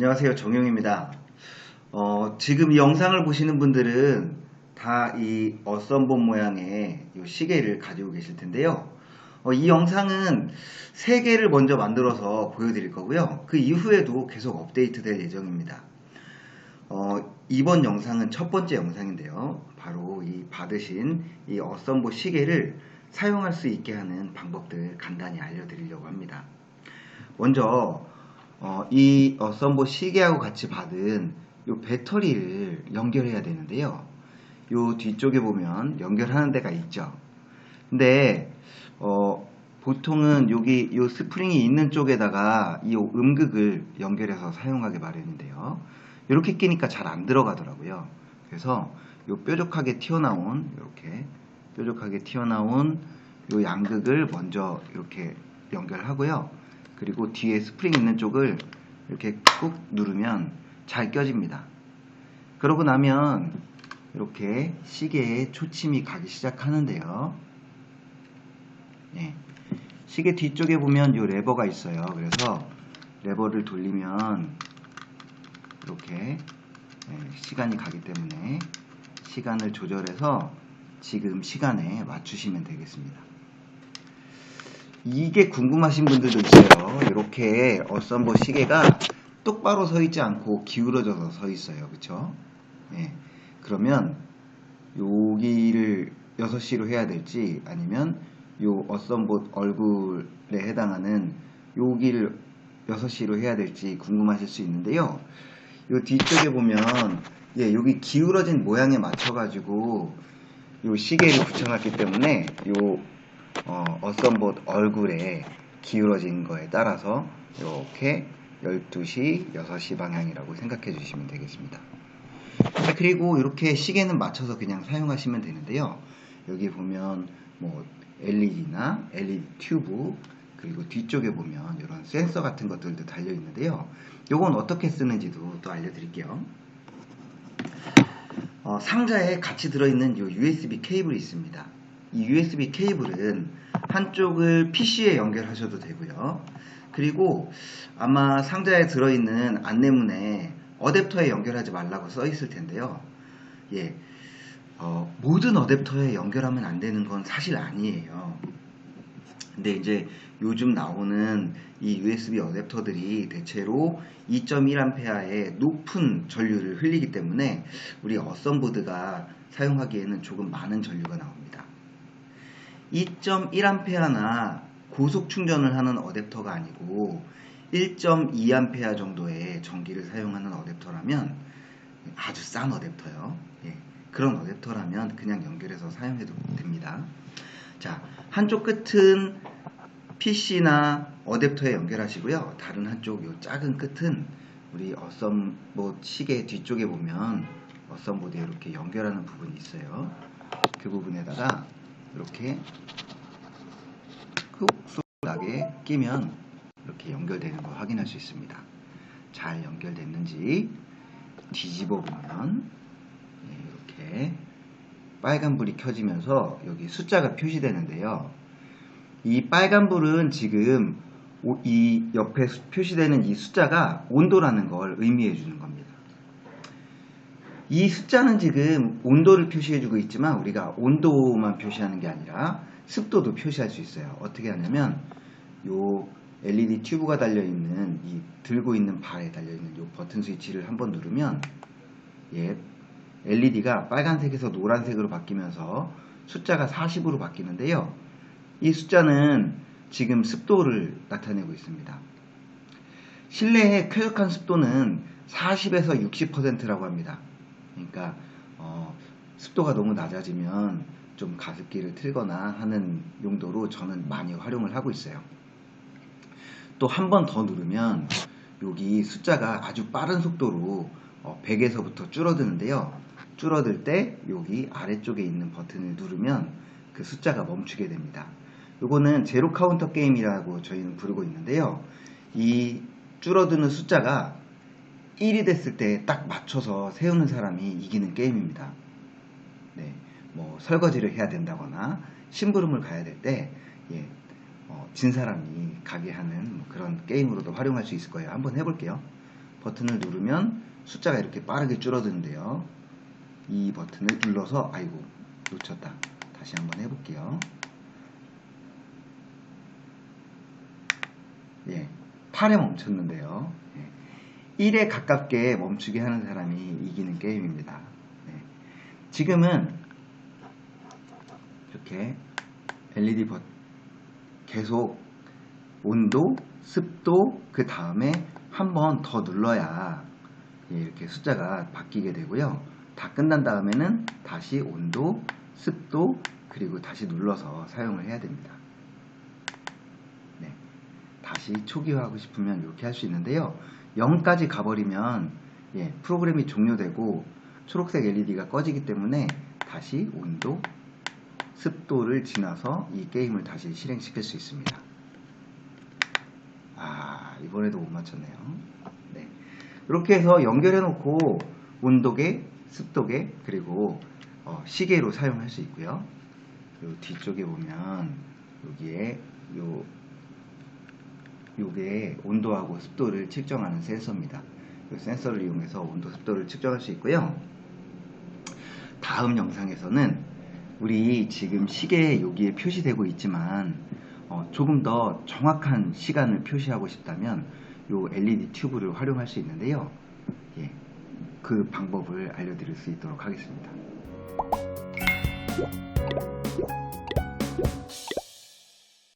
안녕하세요. 정용입니다. 어, 지금 이 영상을 보시는 분들은 다 이 어썸본 모양의 이 시계를 가지고 계실 텐데요. 어, 이 영상은 3개를 먼저 만들어서 보여드릴 거고요. 그 이후에도 계속 업데이트 될 예정입니다. 어, 이번 영상은 첫 번째 영상인데요. 바로 이 받으신 이 어썸보 시계를 사용할 수 있게 하는 방법들 간단히 알려드리려고 합니다. 먼저 어, 이 어썸보 시계하고 같이 받은 이 배터리를 연결해야 되는데요. 이 뒤쪽에 보면 연결하는 데가 있죠. 근데 어, 보통은 여기 이 스프링이 있는 쪽에다가 이 음극을 연결해서 사용하기 마련인데요. 이렇게 끼니까 잘 안 들어가더라고요. 그래서 이 뾰족하게 튀어나온 이렇게 뾰족하게 튀어나온 이 양극을 먼저 이렇게 연결하고요. 그리고 뒤에 스프링 있는 쪽을 이렇게 꾹 누르면 잘 껴집니다. 그러고 나면 이렇게 시계에 초침이 가기 시작하는데요. 네. 시계 뒤쪽에 보면 이 레버가 있어요. 그래서 레버를 돌리면 이렇게 네, 시간이 가기 때문에 시간을 조절해서 지금 시간에 맞추시면 되겠습니다. 이게 궁금하신 분들도 있어요. 이렇게 어썸버 시계가 똑바로 서 있지 않고 기울어져서 서 있어요. 그쵸? 네. 그러면 여기를 6시로 해야 될지 아니면 요 어썸봇 얼굴에 해당하는 여기를 6시로 해야 될지 궁금하실 수 있는데요. 요 뒤쪽에 보면 예, 여기 기울어진 모양에 맞춰 가지고 요 시계를 붙여놨기 때문에 요 어, 어썸봇 얼굴에 기울어진 거에 따라서 이렇게 12시, 6시 방향이라고 생각해 주시면 되겠습니다. 자, 그리고 이렇게 시계는 맞춰서 그냥 사용하시면 되는데요. 여기 보면 뭐 LED나 LED 튜브 그리고 뒤쪽에 보면 이런 센서 같은 것들도 달려 있는데요. 이건 어떻게 쓰는지도 또 알려드릴게요. 어, 상자에 같이 들어있는 이 USB 케이블이 있습니다. 이 USB 케이블은 한쪽을 PC에 연결하셔도 되고요. 그리고 아마 상자에 들어있는 안내문에 어댑터에 연결하지 말라고 써 있을 텐데요. 예, 어, 모든 어댑터에 연결하면 안 되는 건 사실 아니에요. 근데 이제 요즘 나오는 이 USB 어댑터들이 대체로 2.1A의 높은 전류를 흘리기 때문에 우리 어썸보드가 사용하기에는 조금 많은 전류가 나옵니다. 2.1A나 고속 충전을 하는 어댑터가 아니고 1.2A 정도의 전기를 사용하는 어댑터라면 아주 싼 어댑터요. 예, 그런 어댑터라면 그냥 연결해서 사용해도 됩니다. 자, 한쪽 끝은 PC나 어댑터에 연결하시고요. 다른 한쪽 요 작은 끝은 우리 어썸봇 시계 뒤쪽에 보면 어썸보드에 이렇게 연결하는 부분이 있어요. 그 부분에다가 이렇게 훅 나게 끼면 이렇게 연결되는 거 확인할 수 있습니다. 잘 연결됐는지 뒤집어 보면 이렇게 빨간 불이 켜지면서 여기 숫자가 표시되는데요. 이 빨간 불은 지금 이 옆에 표시되는 이 숫자가 온도라는 걸 의미해 주는 겁니다. 이 숫자는 지금 온도를 표시해 주고 있지만 우리가 온도만 표시하는 게 아니라 습도도 표시할 수 있어요. 어떻게 하냐면 요 LED 튜브가 달려있는 이 들고 있는 바에 달려있는 이 버튼 스위치를 한번 누르면 예, LED가 빨간색에서 노란색으로 바뀌면서 숫자가 40으로 바뀌는데요. 이 숫자는 지금 습도를 나타내고 있습니다. 실내의 쾌적한 습도는 40에서 60%라고 합니다. 그러니까 어, 습도가 너무 낮아지면 좀 가습기를 틀거나 하는 용도로 저는 많이 활용을 하고 있어요. 또 한 번 더 누르면 여기 숫자가 아주 빠른 속도로 100에서부터 어, 줄어드는데요. 줄어들 때 여기 아래쪽에 있는 버튼을 누르면 그 숫자가 멈추게 됩니다. 이거는 제로 카운터 게임이라고 저희는 부르고 있는데요. 이 줄어드는 숫자가 1이 됐을 때 딱 맞춰서 세우는 사람이 이기는 게임입니다. 네, 뭐 설거지를 해야 된다거나 심부름을 가야 될때 예, 어, 진 사람이 가게 하는 뭐 그런 게임으로도 활용할 수 있을 거예요. 한번 해볼게요. 버튼을 누르면 숫자가 이렇게 빠르게 줄어드는데요. 이 버튼을 눌러서 아이고 놓쳤다. 다시 한번 해볼게요. 예, 8에 멈췄는데요. 예, 1에 가깝게 멈추게 하는 사람이 이기는 게임입니다. 네. 지금은 이렇게 LED 버 계속 온도, 습도, 그 다음에 한 번 더 눌러야 예, 이렇게 숫자가 바뀌게 되고요. 다 끝난 다음에는 다시 온도, 습도, 그리고 다시 눌러서 사용을 해야 됩니다. 네. 다시 초기화하고 싶으면 이렇게 할 수 있는데요. 0까지 가버리면 예, 프로그램이 종료되고 초록색 LED가 꺼지기 때문에 다시 온도, 습도를 지나서 이 게임을 다시 실행시킬 수 있습니다. 아, 이번에도 못 맞췄네요. 네. 이렇게 해서 연결해 놓고 온도계, 습도계, 그리고 어, 시계로 사용할 수 있고요. 요 뒤쪽에 보면 여기에 요 요게 온도하고 습도를 측정하는 센서입니다. 이 센서를 이용해서 온도, 습도를 측정할 수 있고요. 다음 영상에서는 우리 지금 시계에 여기에 표시되고 있지만 어, 조금 더 정확한 시간을 표시하고 싶다면 요 LED 튜브를 활용할 수 있는데요. 예, 그 방법을 알려드릴 수 있도록 하겠습니다.